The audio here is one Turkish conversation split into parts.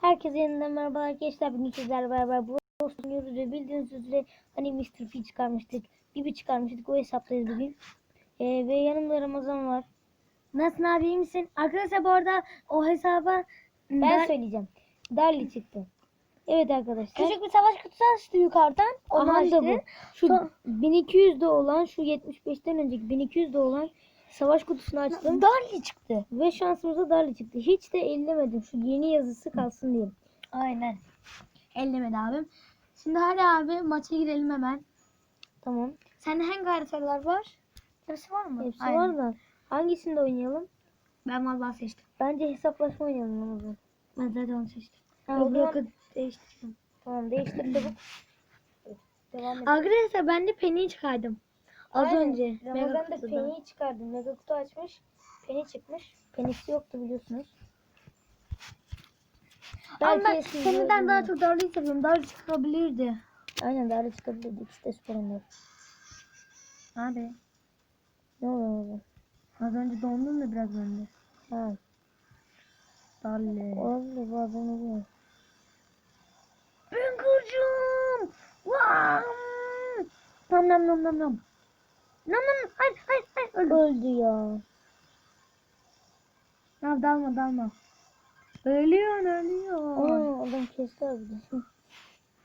Herkese yeniden merhaba arkadaşlar. Bugün sizlerle beraber bu oynuyoruz ve bildiğiniz üzere hani Mr. P çıkarmıştık. Bibi çıkarmıştık. O hesaptayız bugün. Ee, ve yanımda Ramazan var. Nasılsın abi iyi misin? Arkadaşlar bu arada o hesaba Ben ben söyleyeceğim. Darli çıktı. Evet arkadaşlar. küçük bir savaş kutusu açtı yukarıdan. Onu Aha da açtı. bu. Şu Son- 1200'de olan şu 75'ten önceki 1200'de olan savaş kutusunu açtım. Darli çıktı. Ve şansımıza Darli çıktı. Hiç de ellemedim. Şu yeni yazısı kalsın diye. Aynen. Ellemedi abim. Şimdi hadi abi maça girelim hemen. Tamam. Sende hangi haritalar var? Hepsi var mı? Hepsi Aynen. var da. Hangisinde oynayalım? Ben vallahi seçtim. Bence hesaplaşma oynayalım Ramazan. Ben zaten onu seçtim. Ha, o zaman- değiştirdim. Tamam değiştir çabuk. Devam edelim. Arkadaşlar ben de Penny'i çıkardım. Az Aynen. önce. Mega Ramazan da kutudan. Penny'i çıkardı. Mega kutu açmış. Penny çıkmış. Penny'si yoktu biliyorsunuz. Ama ben Penny'den daha çok Darli'yi seviyorum. Darli çıkabilirdi. Aynen daha da çıkabilirdi. İkisi de süper oynar. Abi. Ne oluyor Ramazan? Az önce dondum da biraz önce. Ha. Darli. Olabilir bazen oluyor. Ben kurcum. Vam. Nam nam nam nam nam. Nam nam. Hayır hayır hayır. Öldüm. Öldü ya. Ya dalma dalma. Ölüyor ölüyor. Aa, adam kesti abi.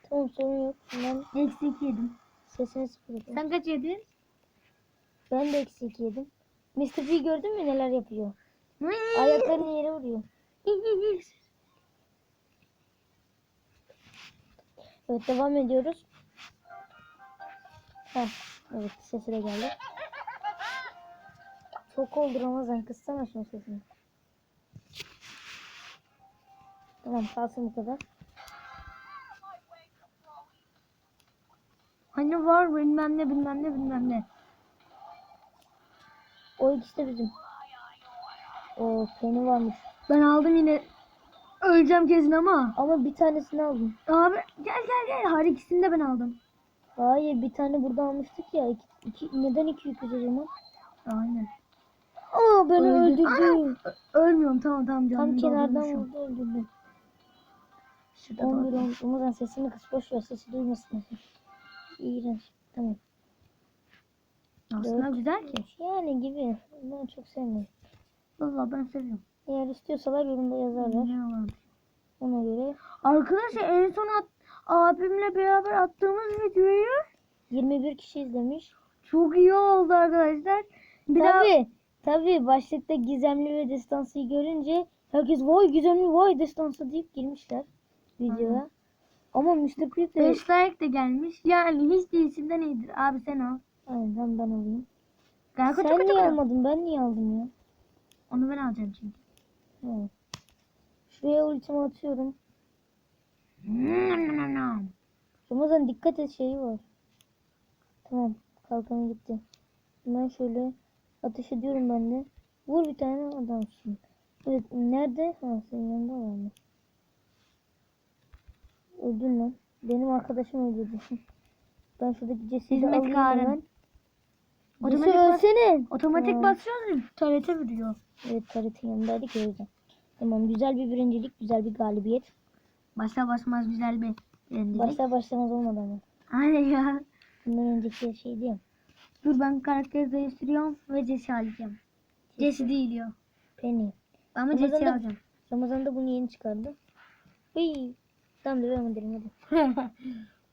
tamam sorun yok. Ben Eksi iki yedim. sesini sıfır yapayım. Sen kaç yedin? Ben de eksi iki yedim. Mr. P gördün mü neler yapıyor? Ayaklarını yere vuruyor. Evet devam ediyoruz. Heh, evet sesi de geldi. Çok oldu Ramazan kıssana şunun sesini. Tamam kalsın bu kadar. Hani var bilmem ne bilmem ne bilmem ne. O ikisi de bizim. O Penny varmış. Ben aldım yine. Öleceğim kesin ama. Ama bir tanesini aldım. Abi gel gel gel. Her ikisini de ben aldım. Hayır bir tane burada almıştık ya. İki, iki- neden iki yüküz o zaman? Aynen. Aa beni Öldü. öldürdü. Ö- Ölmüyorum tamam tamam Tam canım. kenardan doldurmuşum. vurdu öldürdü. Şurada 11 doğru. 11 Ramazan sesini kıs boş ver sesi duymasın. İğrenç. Tamam. Aslında Dört. güzel ki. Yani gibi. Ben çok sevmiyorum. Valla ben seviyorum. Eğer istiyorsalar yorumda yazarlar. Ne? Ona göre Arkadaşlar en son at, abimle beraber attığımız videoyu 21 kişi izlemiş. çok iyi oldu arkadaşlar. Bir daha tabii. Tabii başlıkta gizemli ve destansıyı görünce herkes vay gizemli vay destansı deyip girmişler videoya. Ama Mr. Creed de 5 like de gelmiş. Yani hiç değilsinden iyidir. Abi sen al. Aynen ben alayım. Gel Sen niye koca. almadın? Ben niye aldım ya? Onu ben alacağım çünkü. Evet. Şuraya ultimi atıyorum. Ramazan dikkat et şeyi var. Tamam kalkanı gitti. Ben şöyle ateş ediyorum ben de. Vur bir tane adamsın. Evet nerede? Ha senin yanında var mı? Öldün lan. Benim arkadaşım öldürdü. Ben şuradaki de Hizmet alayım Karen. hemen. Otomatik bas- ölsene. Otomatik Tamam. basıyoruz ya. Tuvalete vuruyor. Evet Karet'in yanındaydık ya o yüzden. Tamam güzel bir birincilik, güzel bir galibiyet. Başla basmaz güzel bir yendilik. Başlar başlamaz olmadı ama. Aynen ya. Bundan önceki şeydi ya. Dur ben karakteri değiştiriyorum ve Jesse alacağım. Jesse değil ya. Penny. Ama Ramazan'da- Jesse alacağım. Ramazan'da bunu yeni çıkardı. Hıy. Tamam devam edelim hadi.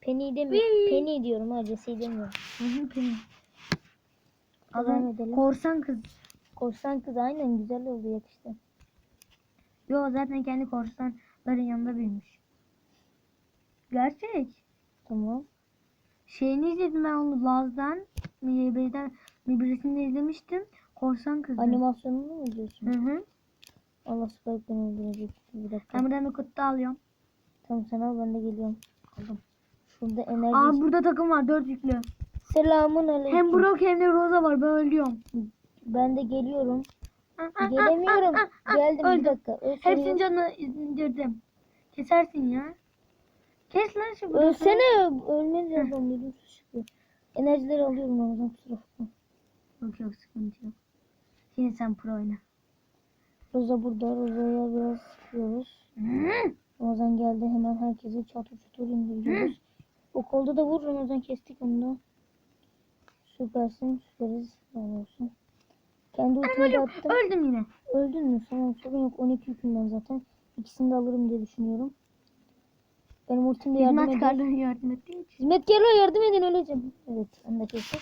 Penny demiyorum. Penny diyorum ha Jesse'yi demiyorum. Hı hı, Penny. Adam edelim. korsan kız. Korsan kız aynen güzel oldu yakıştı. Yo zaten kendi korsanların yanında büyümüş. Gerçek. Tamam. Şeyini izledim ben onu Laz'dan. Birden birisini izlemiştim. Korsan kız. Animasyonunu mu Hı diyorsun? hı. Allah Spike beni öldürecek. Bir dakika. Ben buradan bir kutu alıyorum. Tamam sen al ben de geliyorum. Aldım. Şurada enerji. Aa burada takım var dört yüklü. Selamun aleyküm. Hem Brock hem de Rosa var ben ölüyorum. Ben de geliyorum. Gelemiyorum. Geldim bir Öldüm. dakika. Ölsene. Hepsinin canını indirdim. Kesersin ya. Kes lan Brock'u. Ölsene. Ölmedi adam dedim çıkıyor. Enerjileri alıyorum Ramazan kusura bakma. Yok yok sıkıntı yok. Şimdi sen pro oyna. Roza burada. Roza'ya biraz sıkıyoruz. Ramazan geldi hemen herkesi çatır çutur indiriyoruz. O kolda da vur Ramazan kestik onu da. Süpersin süperiz. Ne olsun. Kendi ultimi attım. Öldüm yine. Öldün mü? Tamam sorun yok. 12 yüküm ben zaten. İkisini de alırım diye düşünüyorum. Benim ultimde yardım edin. Hizmetkarlara yardım ettiğin için. Hizmetkarlara yardım edin öleceğim. Evet onu da kestik.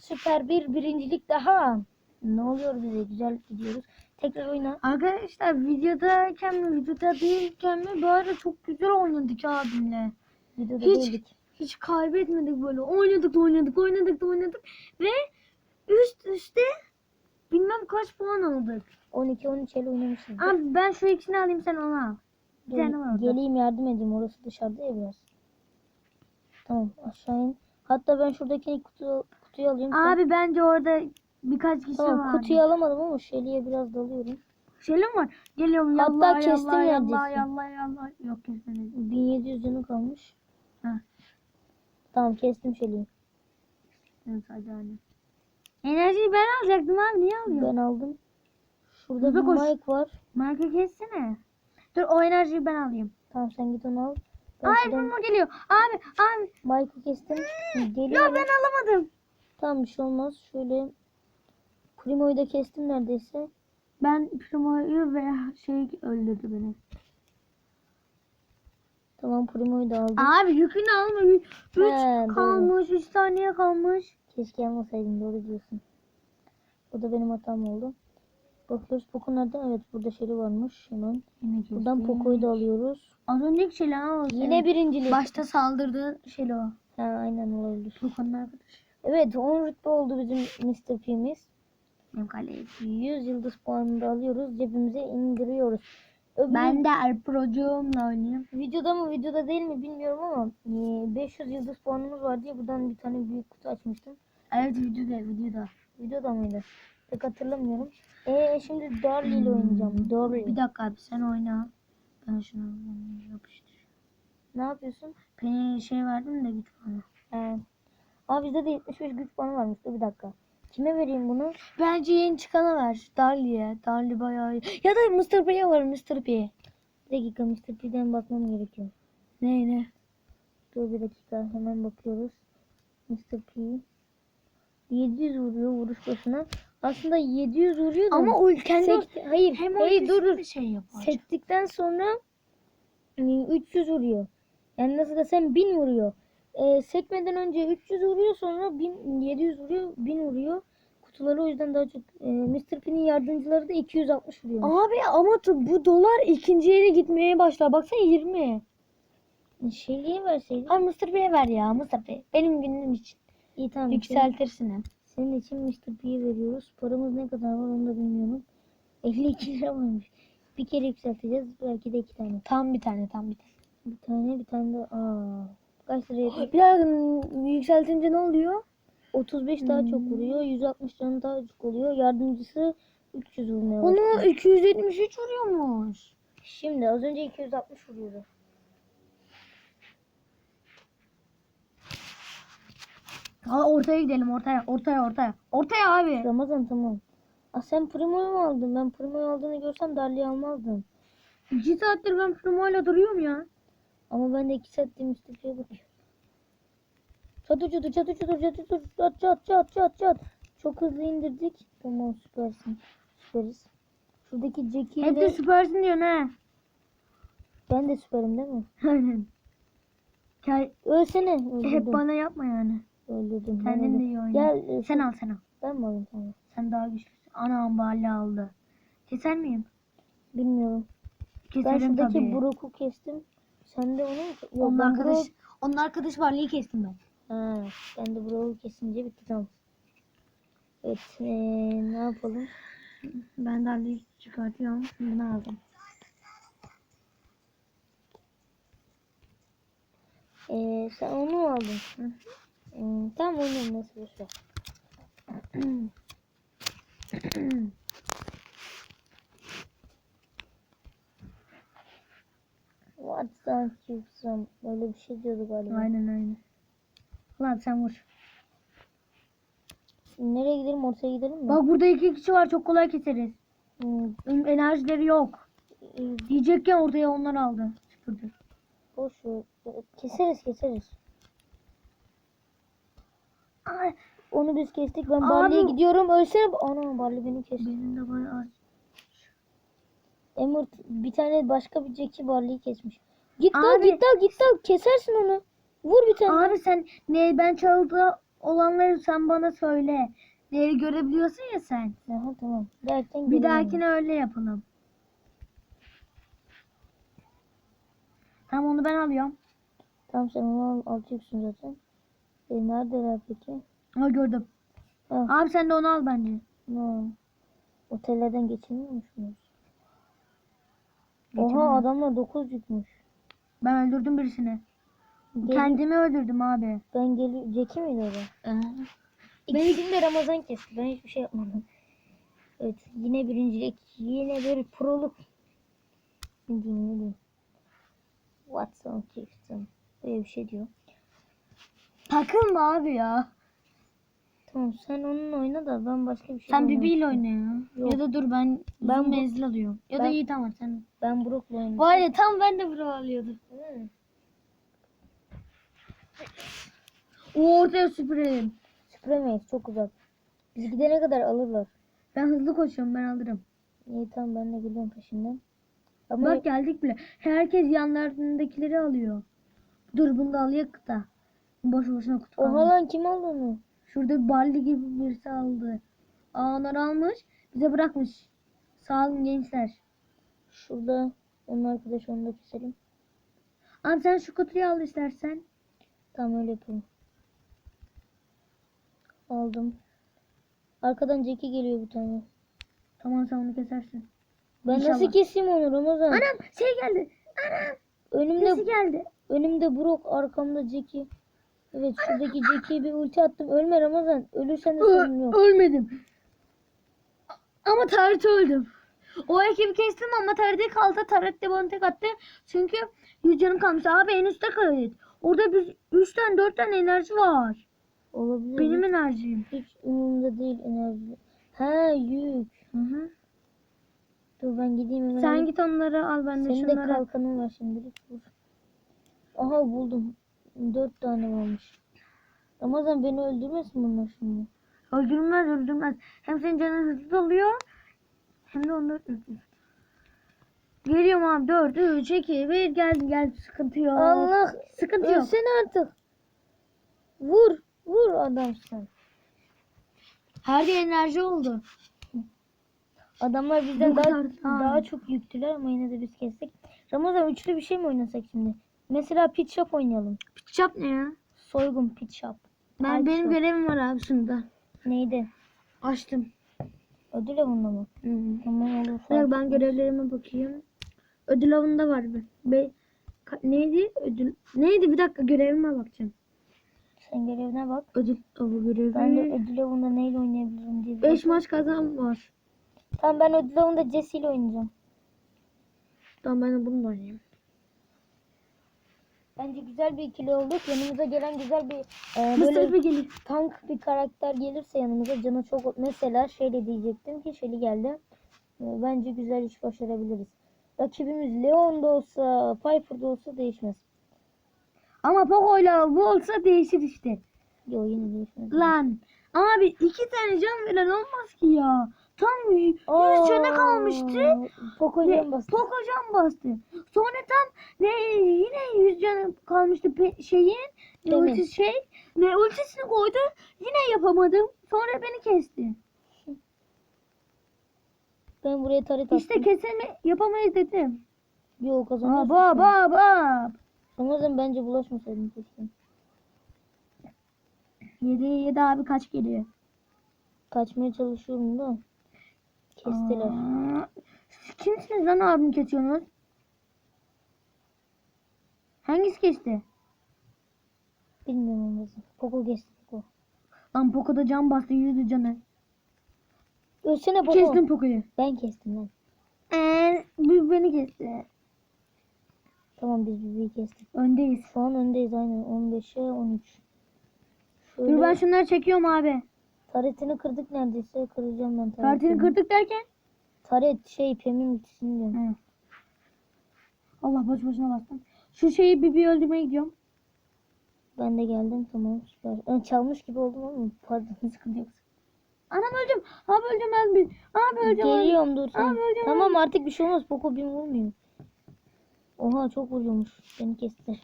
Süper bir birincilik daha. Ne oluyor bize? Güzel gidiyoruz. Tekrar oyna. Arkadaşlar videodayken mi videoda değilken mi böyle çok güzel oynadık abimle. Videoda Hiç- değildik. Hiç kaybetmedik böyle. Oynadık da oynadık oynadık da oynadık. Ve üst üste bilmem kaç puan aldık. 12-13 el oynamışız. Abi ben şu ikisini alayım sen onu al. Bir Dur, tane var orada. geleyim yardım edeyim. Orası dışarıda ya biraz. Tamam aşağı in. Hatta ben şuradaki kutu, kutuyu alayım. Sen- Abi bence orada birkaç kişi tamam var. kutuyu alamadım ama Shelly'e biraz dalıyorum. Şöyle mi var? Geliyorum Hatta yallah kestim yallah yallah yallah yallah. Yok kesmedim. 1700 canı kalmış. Ha. Tamam kestim Shelly'yi. Evet hadi hadi. Enerjiyi ben alacaktım abi niye alıyorsun? Ben aldım. Şurada Hızlı bir koş. mic var. Marka kessene. Dur o enerjiyi ben alayım. Tamam sen git onu al. Ben Ay şuradan geliyor. Abi abi. mic'ı kestim. Ya Geliyorum. ben alamadım. Tamam bir şey olmaz. Şöyle Primo'yu da kestim neredeyse. Ben Primo'yu ve şey öldürdü beni. Tamam Primo'yu da aldım. Abi yükünü alma. Yük- Üç He, doğru. kalmış. Üç saniye kalmış. Keşke almasaydım doğru diyorsun. O da benim hatam oldu. Bakıyoruz Poco nerede? Evet burada Shelly varmış. Hemen. Yine Buradan Poco'yu da alıyoruz. Az önceki şey lan o. Yine birincilik. Başta saldırdı şey o. Ha, aynen olabilir. Lukan'ın arkadaşı. Evet 10 rütbe oldu bizim Mr. P'miz. Benim kaleye. 100 yıldız puanını da alıyoruz. Cebimize indiriyoruz. Öbür Ben de Alprocuğumla oynayayım. videoda mı videoda değil mi bilmiyorum ama e, 500 yıldız puanımız var diye buradan bir tane büyük kutu açmıştım. Evet videoda videoda. Videoda mıydı? Pek hatırlamıyorum. E şimdi Darly ile oynayacağım. Darly. Bir dakika abi sen oyna. Ben şunu yapıştır. Ne yapıyorsun? Beni şey verdim de güç bana. He. Aa bizde de 75 güç puanı varmış. Dur bir dakika. Kime vereyim bunu? Bence yeni çıkana ver. Darly'e. Darly bayağı iyi. Ya da Mr. P'ye var Mr. P. Bir dakika Mr. P'den bakmam gerekiyor. Ne ne? Dur bir dakika hemen bakıyoruz. Mr. P. 700 vuruyor vuruş başına. Aslında 700 vuruyor da. Ama Sek- hayır, hem hayır dur dur. şey yapar. Sektikten sonra e, 300 vuruyor. Yani nasıl desem 1000 vuruyor. E, sekmeden önce 300 vuruyor sonra 1000, 700 vuruyor 1000 vuruyor. Kutuları o yüzden daha çok. E, Mr. P'nin yardımcıları da 260 vuruyor. Abi ama bu dolar ikinci yere gitmeye başlar. Baksana 20. Şeyliğe verseydin. Abi Mr. P'ye ver ya Mr. P. Benim günüm için. İyi tamam. Yükseltirsin hem. Senin için Mr. P'yi veriyoruz. Paramız ne kadar var onu da bilmiyorum. 52 lira varmış. Bir kere yükselteceğiz. Belki de iki tane. Tam bir tane tam bir tane. Bir tane bir tane de aa. Kaç liraya yapıyor? Bir dakika yükseltince ne oluyor? 35 daha çok Hmm. vuruyor. 160 canı daha çok oluyor. Yardımcısı 300 vurmaya başlıyor. Onu 273 vuruyormuş. Şimdi az önce 260 vuruyordu. Ha ortaya gidelim ortaya ortaya ortaya. Ortaya abi. Ramazan tamam. Aa, sen Primo'yu mu aldın? Ben Primo'yu aldığını görsem Darly'i almazdım. 2 saattir ben Primo'yla duruyorum ya. Ama ben de 2 saattir Mustafa'ya bakıyorum. Çatı çatı çatı çatı çatı çatı çat çat çat çat çat. Çok hızlı indirdik. Tamam süpersin. Süperiz. Şuradaki Jackie Hep de süpersin diyorsun ha. ben de süperim değil mi? Aynen. Ölsene. Hep bana yapma yani. Öldürdüm. Kendin ben de iyi oyna. Gel. e, Sen al sen al. Ben mi alayım tamam. Sen daha güçlüsün. Anam balle aldı. Keser miyim? Bilmiyorum. Ben Keserim şuradaki tabii. Brock'u kestim. Sen de onu? Yok, Onun ben arkadaş, Brock- onun arkadaş varlığı kestim ben. Ha, ben de Brock'u kesince bitti tamam. Evet. ee, ne yapalım? Ben Darly'yi çıkartıyorum. Bunu aldım. Ee, sen onu mu aldın? Hmm, tamam oynayalım nasıl boş ver. What thank you some. Öyle bir şey diyordu galiba. Aynen aynen. Lan sen vur. Nereye gidelim? Ortaya gidelim mi? Bak burada iki kişi var çok kolay keseriz. Hmm, enerjileri yok. e, Diyecekken ortaya onlar aldı. Dur. Boş ver. Keseriz keseriz. Ay, Onu biz kestik. Ben Barley'e gidiyorum. Ölsene. Ana Barley beni kesti. benim de bayağı az. Emir bir tane başka bir Jackie Barley'i kesmiş. Git dal Abi- git dal git dal. Kesersin onu. Vur bir tane. Abi sen ne ben çalıda olanları sen bana söyle. Neyi görebiliyorsun ya sen. Aha tamam. Derken Bir dahakine öyle yapalım. Tamam onu ben alıyorum. Tamam sen onu al, alacaksın zaten. E, neredeler peki? Ha gördüm. Ha, Abi sen de onu al bence. tamam. Otellerden geçemiyormuş muyuz? Geçemedim. Oha adamlar 9 yükmüş. Ben öldürdüm birisini. Gel- Kendimi öldürdüm abi. Ben geliyorum. Jackie miydi o da? İkisini de Ramazan kesti. Ben hiçbir şey yapmadım. Evet yine birincilik. Yine bir proluk. Ne diyeyim ne diyeyim. Watson Clifton. Böyle bir şey diyor. Takılma abi ya. Tamam sen onunla oyna da ben başka bir şey Sen oynamak Bibi ile istiyorum. oyna ya. Yok. Ya da dur ben Ben menzil alıyorum. Ya da ben- iyi tamam sen. Ben Brook'la oynadım. Var ya tam ben de bro alıyordum. Hı. O ortaya süpürelim. Süpüremeyiz çok uzak. Biz gidene kadar alırlar. Ben hızlı koşuyorum ben alırım. İyi tamam ben de geliyorum peşinden. Ama Bak geldik bile. Herkes yanlarındakileri alıyor. Dur bunu da alayak da. Boş boşuna kutu oha lan kim aldı onu? Şurada bir balli gibi birisi aldı. Aa onları almış. Bize bırakmış. Sağ olun gençler. Şurada onun arkadaşı onu da keselim. Abi sen şu kutuyu al istersen. Tamam öyle yapalım. Aldım. Arkadan Jackie geliyor bir tane. Tamam sen onu kesersin. Ben İnşallah. nasıl keseyim onu Ramazan? Anam şey geldi. Anam önümde sesi geldi. önümde Brock, arkamda Jackie. Evet şuradaki Jackie'ye bir ulti attım. Ölme Ramazan. Ölürsen de sorun yok. Ölmedim. Ama tarihte öldüm. O ekibi kestim ama tarihte kaldı. Tarihte bana tek attı. Çünkü yüz canım kalmış. Abi en üstte kayıt. Orada biz 3 tane 4 tane enerji var. Olabilir. Benim mi? enerjim. Hiç umurumda değil enerji. Ha yük. Hı hı. Dur ben gideyim hemen. Sen git onları al ben de Senin de şunları. kalkanın var şimdilik. Aha buldum. Dört tane varmış. Ramazan beni öldürmesin bunlar şimdi. Öldürmez öldürmez. Hem senin canın hızlı doluyor. Hem de onları öldürür. Geliyorum abi 4, 3, 2, 1 geldi geldi sıkıntı yok. Allah Sıkıntı yok. ölsene artık. Vur. Vur adamsın. Her yer enerji oldu. Adamlar bizden daha, daha çok yüktüler ama yine de biz kestik. Ramazan üçlü bir şey mi oynasak şimdi? Mesela pit shop oynayalım. Pitchap ne ya? Soygun pit shop. Ben Ay, benim çok. görevim var abi şunda. Neydi? Açtım. Ödül avında mı? Hı hı. Tamam olur. Bırak ben görevlerime bakayım. Ödül avında var bir. Be neydi? Ödül. Neydi? Bir dakika görevime bakacağım. Sen görevine bak. Ödül avı görevi. Ben de ödül avında neyle oynayabilirim diye. bir 5 bakayım. maç kazan var. Tamam ben ödül avında Jesse ile oynayacağım. Tamam ben de bunu da oynayayım. Bence güzel bir ikili olduk. Yanımıza gelen güzel bir e, böyle bir gelir. tank bir karakter gelirse yanımıza canı çok mesela şeyle diyecektim ki Shelly geldi. E, bence güzel iş başarabiliriz. Rakibimiz Leon da olsa, Piper da olsa değişmez. Ama Poco'yla bu olsa değişir işte. Yo yine değişmez. Lan. Abi iki tane can veren olmaz ki ya. Tam yüz canı kalmıştı. Poco Ne, can bastı. Poco can bastı. Sonra tam ne yine yüz canı kalmıştı pe- şeyin. Ne ultisi şey. Ne ultisini koydu. Yine yapamadım. Sonra beni kesti. Ben buraya taret attım. İşte keseme yapamayız dedim. Yo Aa, kazanıyorsun. ba sen. ba ba. Ramazan bence bulaşmasaydın keşke. 7 7 abi kaç geliyor? Kaçmaya çalışıyorum da. Kestiler. Aa, siz kimsiniz lan abim kesiyorsunuz? Hangisi kesti? Bilmiyorum Ramazan. Poco kesti Poco. Lan Poco'da can bastı yüzdü canı. Ölsene Poco. Kestim Poco'yu. Ben kestim lan. Eee bu beni kesti. Tamam biz Bibi'yi kestik. Öndeyiz. Şu an öndeyiz aynen. 15'e 13. Şöyle Dur ben şunları çekiyorum abi. Taretini kırdık neredeyse. Kıracağım ben taretini. Kartını kırdık derken. Taret şey Pem'in ultisini diyorum. Allah boş boşuna bastım. Şu şeyi bir bir öldürmeye gidiyorum. Ben de geldim tamam süper. Ben çalmış gibi oldum ama pardon sıkıntı yok. Anam öldüm. Abi öldüm ben bir. Abi öldüm. Geliyorum dur. Abi öldüm, Tamam artık bir şey olmaz. Poco bin vurmuyor. Oha çok vuruyormuş. Beni kestiler.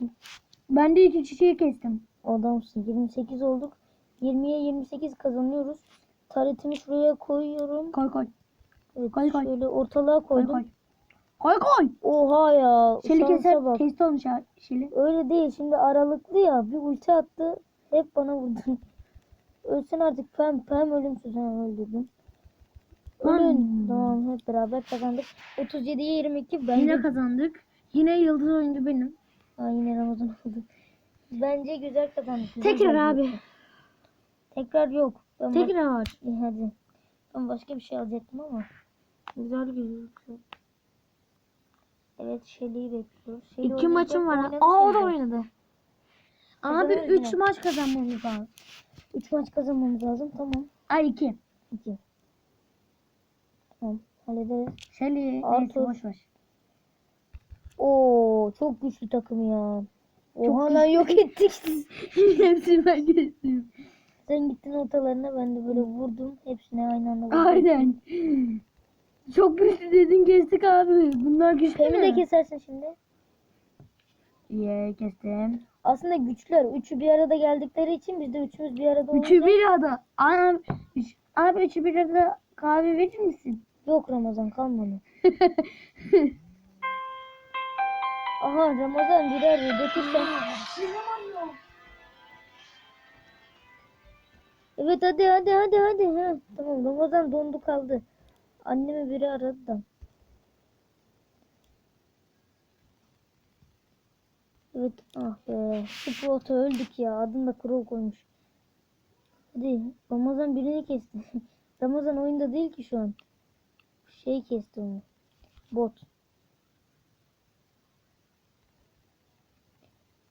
Ben de iki çiçeği kestim. Adamsın. 28 olduk. 20'ye 28 kazanıyoruz. Taretimi şuraya koyuyorum. Koy koy. Evet, Koy, koy. şöyle ortalığa Koy koydum. koy. Koy koy. Oha ya. Şeli keser. bak. Kesti onu Şeli. Öyle değil. Şimdi aralıklı ya. Bir ulti attı. Hep bana vurdu. Ölsün artık. Pem pem ölümsüz. Öldürdüm. Ölün. Tamam hep beraber kazandık. 37'ye 22. Bence... Yine kazandık. Yine yıldız oyuncu benim. Ha, yine Ramazan oldu. Bence güzel kazandık. Güzel Tekrar geldi. abi. Tekrar yok. Ben Tekrar. İyi hadi. Ben başka bir şey alacaktım ama. Güzel gözüküyor. Evet Shelly'i bekliyoruz. Shelly İki maçım var. Aa o da oynadı. Abi Kazanırız 3 yine. maç kazanmamız lazım. Üç maç kazanmamız lazım. Tamam. Ay 2. İki. Tamam. Hallederiz. Şeli neyse Arthur. boş ver. Oo çok güçlü takım ya. Oha lan yok ettik. Hepsini ben kestim. Sen gittin ortalarına ben de böyle vurdum. Hepsine aynı anda vurdum. Aynen. Çok güçlü dedin kestik abi. Bunlar güçlü Pem'i de kesersin şimdi. İyi kestim. Aslında güçlüler. Üçü bir arada geldikleri için biz de üçümüz bir arada olunca. Üçü bir arada. Abi, üç, abi üçü bir arada kahve verir misin? Yok Ramazan kalmadı. Aha Ramazan arıyor. Götürsen. Evet hadi hadi hadi hadi. Ha, tamam Ramazan dondu kaldı. Annemi biri aradı da. Evet ah be. Sprout'a öldük ya. Adını da Crow koymuş. Hadi Ramazan birini kesti. Ramazan oyunda değil ki şu an. Şey kesti onu. Bot.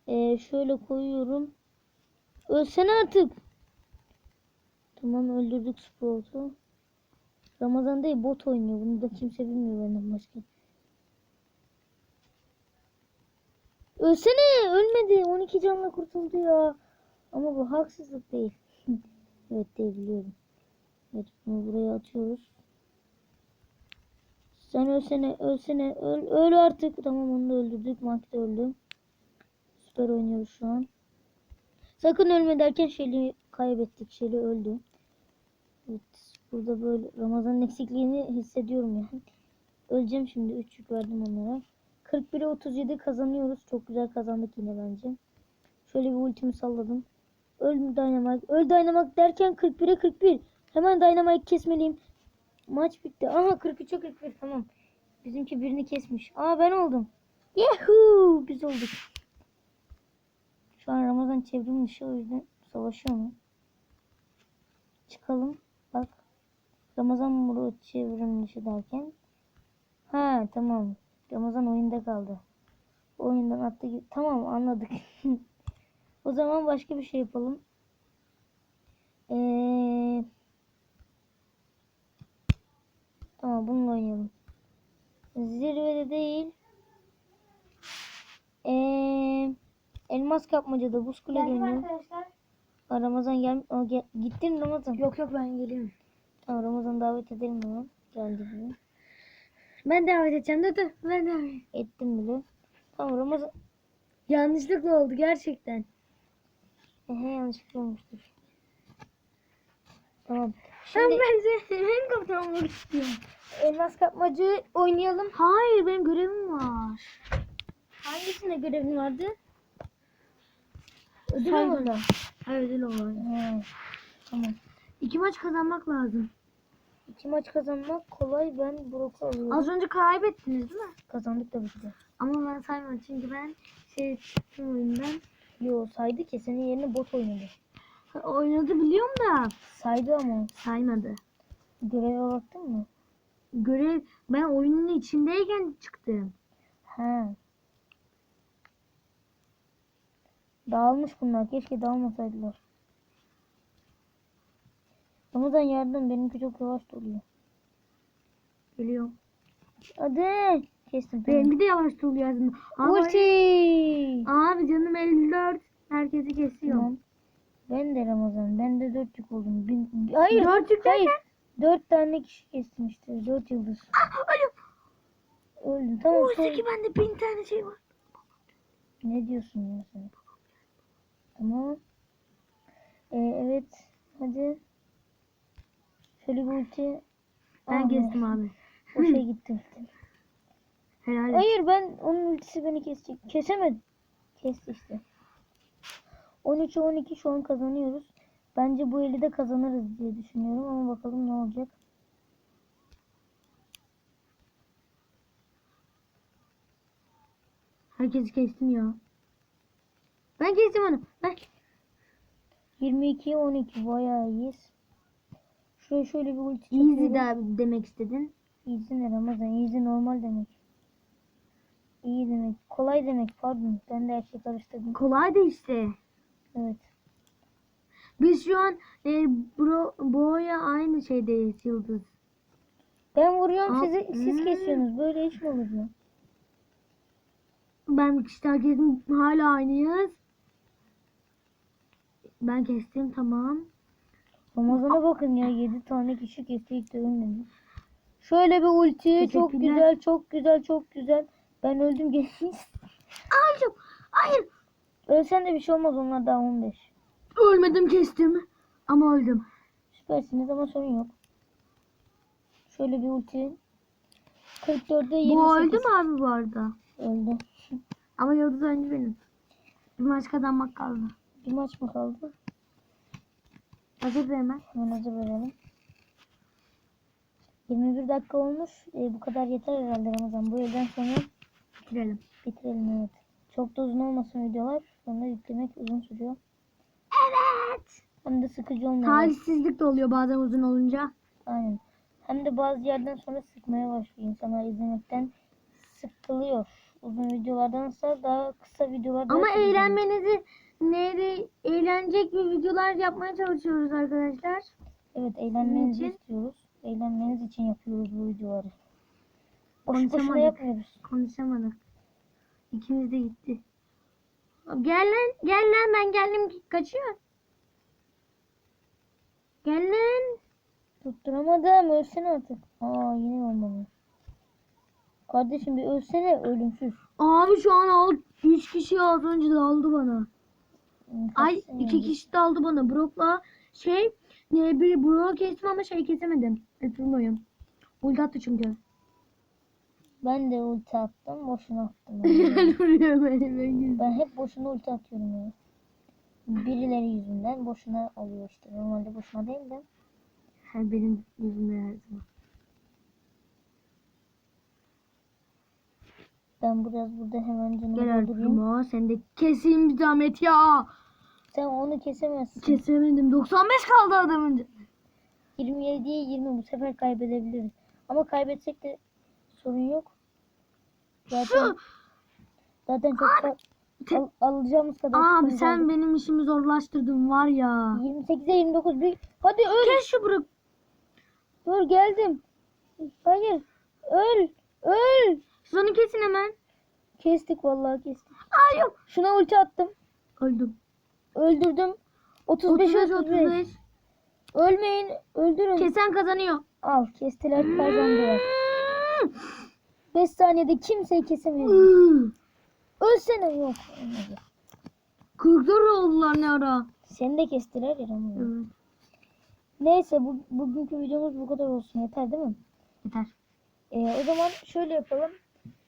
Ee, şöyle koyuyorum. Ölsene artık. Tamam öldürdük Sprout'u. Ramazan değil bot oynuyor. Bunu da kimse bilmiyor benden başka. Ölsene ölmedi. 12 canla kurtuldu ya. Ama bu haksızlık değil. evet değil biliyorum. Evet bunu buraya atıyoruz. Sen ölsene ölsene öl, öl artık. Tamam onu da öldürdük. De öldü. Süper oynuyoruz şu an. Sakın ölme derken Shelly kaybettik. Shelly öldü. Evet, burada böyle Ramazan'ın eksikliğini hissediyorum yani. Öleceğim şimdi. 3 yük verdim onlara. 41'e 37 kazanıyoruz. Çok güzel kazandık yine bence. Şöyle bir ultimi salladım. Öl Dynamite. Öl Dynamite derken 41'e 41. Hemen Dynamite kesmeliyim. Maç bitti. Aha 43'e 41 tamam. Bizimki birini kesmiş. Aa ben oldum. Yahoo! Biz olduk. Şu an Ramazan çevrim o yüzden savaşıyor mu? Çıkalım. Ramazan Murat çevrim dışı derken. Ha tamam. Ramazan oyunda kaldı. Oyundan attı gibi. Tamam anladık. o zaman başka bir şey yapalım. Eee... Tamam bununla oynayalım. Zirvede değil. Eee... Elmas kapmacada buz kule Geldim dönüyor. arkadaşlar. Aa, Ramazan gel, Aa, gel gittin Ramazan. Yok yok ben geliyorum. Tamam Ramazan davet edelim hemen. Geldi bile. Ben davet edeceğim. Dur dur. Ben davet Ettim bile. Tamam Ramazan. Yanlışlıkla oldu gerçekten. Ehe yanlışlıkla olmuştur. Tamam. Şimdi... Ben seni hem kaptan olmak istiyorum. elmas kapmacı oynayalım. Hayır benim görevim var. Hangisinde görevin vardı? Ödül. Evet öyle olur. He, Tamam. İki maç kazanmak lazım. İki maç kazanmak kolay. Ben Brock'u alıyorum. Az önce kaybettiniz değil mi? Kazandık tabii ki de. Ama ben saymadım çünkü ben şey çıktım oyundan. Yo saydı ki senin yerine bot oynadı. Ha, Oynadı biliyorum da Saydı ama. saymadı. Göreve baktın mı? Görev ben oyunun içindeyken çıktım. He. Dağılmış bunlar. Keşke dağılmasaydılar. Ramazan yardım. Benimki çok yavaş doluyor. Geliyorum. Hadi. Kestim. Benimki de yavaş oluyor aslında. Abi, Ulti. abi canım 54. Herkesi kesiyor. Tamam. Ben de Ramazan. Ben de dört yük oldum. Bin... Hayır. Dört yük Hayır. Dört tane kişi kestim işte. Dört yıldız. Alo. Öldü. Tamam. Oysa son- ki bende bin tane şey var. Ne diyorsun ya sen? Tamam. Ee, evet. Hadi. Şöyle bir ulti. Ben kestim abi. O şey gitti. Helal et. Hayır ben onun ultisi beni kesecek. Kesemedim. Kesti işte. 13'e 12 şu an kazanıyoruz. Bence bu eli de kazanırız diye düşünüyorum ama bakalım ne olacak. Herkesi kestim ya. Ben kestim onu. Ben. 22'ye 12 bayağı iyiyiz. Şöyle şöyle bir ulti Easy çekiyorum. de abi demek istedin. Easy ne Ramazan? Easy normal demek. İyi demek. Kolay demek pardon. Ben de her şeyi karıştırdım. Kolay da işte. Evet. Biz şu an e, bro, boya aynı şeydeyiz Yıldız. Ben vuruyorum Aa, sizi siz hmm. kesiyorsunuz. Böyle iş mi olur ya? Ben daha kestim. Hala aynıyız. Ben kestim tamam. Ramazan'a bakın ya 7 tane kişi de ölmedi. Şöyle bir ulti çok güzel çok güzel çok güzel. Ben öldüm geçmiş. Hayır. Hayır. Ölsen de bir şey olmaz onlar daha 15. Ölmedim kestim. Ama öldüm. Süpersiniz ama sorun yok. Şöyle bir ulti. 44'de 28. Bu öldü mü abi bu arada? Öldü. Ama Yıldız önce benim. Bir maç kazanmak kaldı. Bir maç mı kaldı? Hazır da hemen. Hemen hazır verelim. 21 dakika olmuş. Ee, bu kadar yeter herhalde Ramazan. Bu elden sonra Bitirelim. bitirelim evet. Çok da uzun olmasın videolar. Sonra yüklemek uzun sürüyor. Evet. Hem de sıkıcı olmuyor. Talihsizlik de oluyor bazen uzun olunca. Aynen. Hem de bazı yerden sonra sıkmaya başlıyor. İnsanlar izlemekten sıkılıyor. Uzun videolardansa daha kısa videolar Ama eğlenmenizi neyde eğlenecek bir videolar yapmaya çalışıyoruz arkadaşlar. Evet eğlenmenizi için- istiyoruz. Eğlenmeniz için yapıyoruz bu videoları. Boş boşuna Konuşamadık. yapmıyoruz. Konuşamadık. İkimiz de gitti. Gel lan, gel lan ben geldim kaçıyor. Gel lan. Tutturamadım. Ölsene artık. Aa yine olmadı. Kardeşim bir ölsene ölümsüz. Abi şu an al 3 kişi az önce daldı bana. Ay iki kişi daldı bana. Brock'la şey ne bir Brock'u kestim ama şey kesemedim. Ötürmüyorum. Ulti attı çünkü. Ben de ulti attım. Boşuna attım. Gel buraya beni ben ben hep boşuna ulti atıyorum ya. Birileri yüzünden boşuna oluyor işte. Normalde boşuna değil de. Ha, benim yüzümde her zaman. Ben biraz burada hemen canımı Gel doldurayım. ama sen de keseyim bir zahmet ya. Sen onu kesemezsin. Kesemedim. 95 kaldı adamın. 27'ye 20 bu sefer kaybedebiliriz. Ama kaybetsek de sorun yok. Zaten, Şu. zaten çok fa- al- alacağımız kadar Abi sen aldık. benim işimi zorlaştırdın var ya. 28'e 29 bir hadi öl Kes şu Brock. dur geldim hayır öl öl onu kesin hemen. kestik vallahi kestik Aa yok. şuna ulti attım Öldüm. Öldürdüm 35 35 35, 35. ölmeyin öldürün Kesen kazanıyor. al kestiler kazandılar Hmm. 5 saniyede kimseyi kesemeyiz Hmm. ölsene yok olmadı. 44 oldular ne ara. seni de kestiler ya. Evet. Neyse bu, bugünkü videomuz bu kadar olsun yeter değil mi? Yeter. Ee, o zaman şöyle yapalım.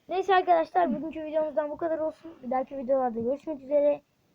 Neyse arkadaşlar bugünkü videomuzdan bu kadar olsun. Bir dahaki videolarda görüşmek üzere.